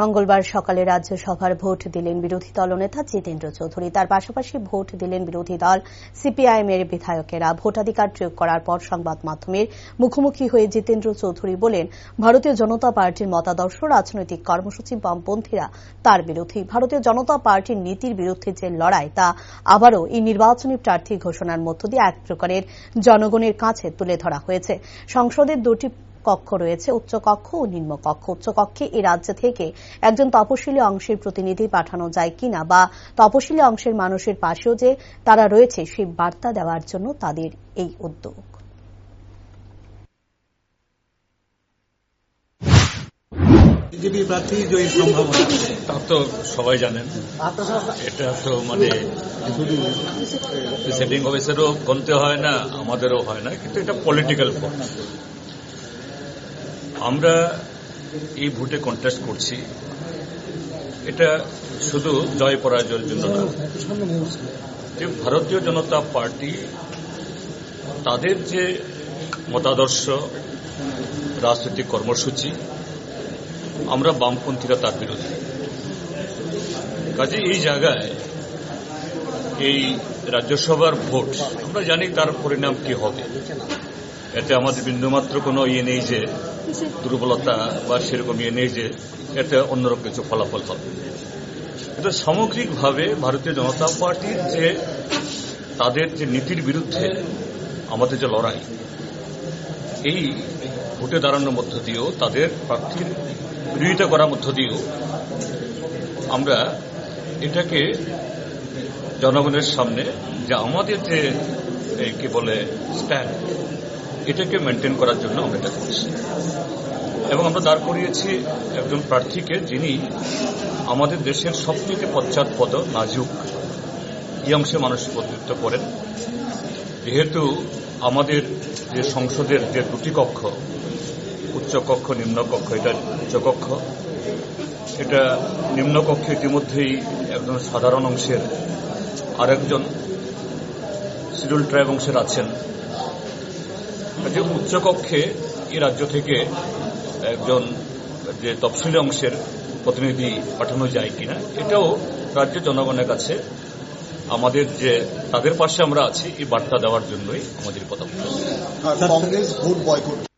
মঙ্গলবার সকালে রাজ্যসভার ভোট দিলেন বিরোধী দলনেতা জিতেন্দ্র চৌধুরী। তার পাশাপাশি ভোট দিলেন বিরোধী দল সিপিআইএম এর বিধায়কেরা। ভোটাধিকার প্রয়োগ করার পর সংবাদ মাধ্যমের মুখোমুখি হয়ে জিতেন্দ্র চৌধুরী বলেন, ভারতীয় জনতা পার্টির মতাদর্শ, রাজনৈতিক কর্মসূচি বামপন্থীরা তার বিরোধী। ভারতীয় জনতা পার্টির নীতির বিরুদ্ধে যে লড়াই, তা আবারও এই নির্বাচনী প্রার্থী ঘোষণার মধ্য দিয়ে এক প্রকারের জনগণের কাছে তুলে ধরা হয়েছে। সংসদের দুটি কক্ষ রয়েছে উচ্চ কক্ষ ও নিম্ন কক্ষ। উচ্চ কক্ষে এই রাজ্য থেকে একজন তপশিলি অংশের প্রতিনিধি পাঠানো যায় কিনা বা তপশিলি অংশের মানুষের পাশেও যে তারা রয়েছে সেই বার্তা দেওয়ার জন্য তাদের এই উদ্যোগ। বিজেপি প্রার্থী জয়ীর সম্ভাবনা তা তো সবাই জানেন। এটা তো মানে শুধু প্রিসাইডিং অফিসারও বলতে হয় না আমাদেরও হয় না কিন্তু এটা পলিটিক্যাল ভোট আমরা এই ভোটে কন্টেস্ট করছি। এটা শুধু জয় পরাজয়ের জন্য না। যে ভারতীয় জনতা পার্টি, তাদের যে মতাদর্শ, রাজনৈতিক কর্মসূচি, আমরা বামপন্থীরা তার বিরোধী। কাজে এই জায়গায় এই রাজ্যসভার ভোট, আমরা জানি তার পরিণাম কি হবে। এতে আমাদের বিন্দুমাত্র কোনো ইয়ে নেই যে দুর্বলতা বা সেরকম ইয়ে নেই যে এতে অন্যরকম কিছু ফলাফল হবে। কিন্তু সামগ্রিকভাবে ভারতীয় জনতা পার্টির যে তাদের যে নীতির বিরুদ্ধে আমাদের যে লড়াই, এই ভোটে দাঁড়ানোর মধ্য দিয়েও, তাদের প্রার্থীর বিরোধিতা করার মধ্য দিয়েও আমরা এটাকে জনগণের সামনে যে আমাদের যে কি বলে স্ট্যান্ড এটাকে মেনটেন করার জন্য আমরা এটা করছি। এবং আমরা দাঁড় করিয়েছি একজন প্রার্থীকে যিনি আমাদের দেশের সবথেকে পশ্চাৎপদ নাজুক এই অংশে মানুষ প্রতিনিধিত্ব করেন। যেহেতু আমাদের যে সংসদের যে দুটি কক্ষ উচ্চকক্ষ নিম্নকক্ষ এটা উচ্চকক্ষ এটা নিম্নকক্ষ ইতিমধ্যেই একজন সাধারণ অংশের আরেকজন শিডিউল ট্রাইব অংশের আছেন। যে উচ্চকক্ষে এই রাজ্য থেকে একজন যে তফসিলি অংশের প্রতিনিধি পাঠানো যায় কিনা, এটাও রাজ্য জনগণের কাছে আমাদের যে, তাদের পাশে আমরা আছি, এই বার্তা দেওয়ার জন্যই আমাদের বয়কট।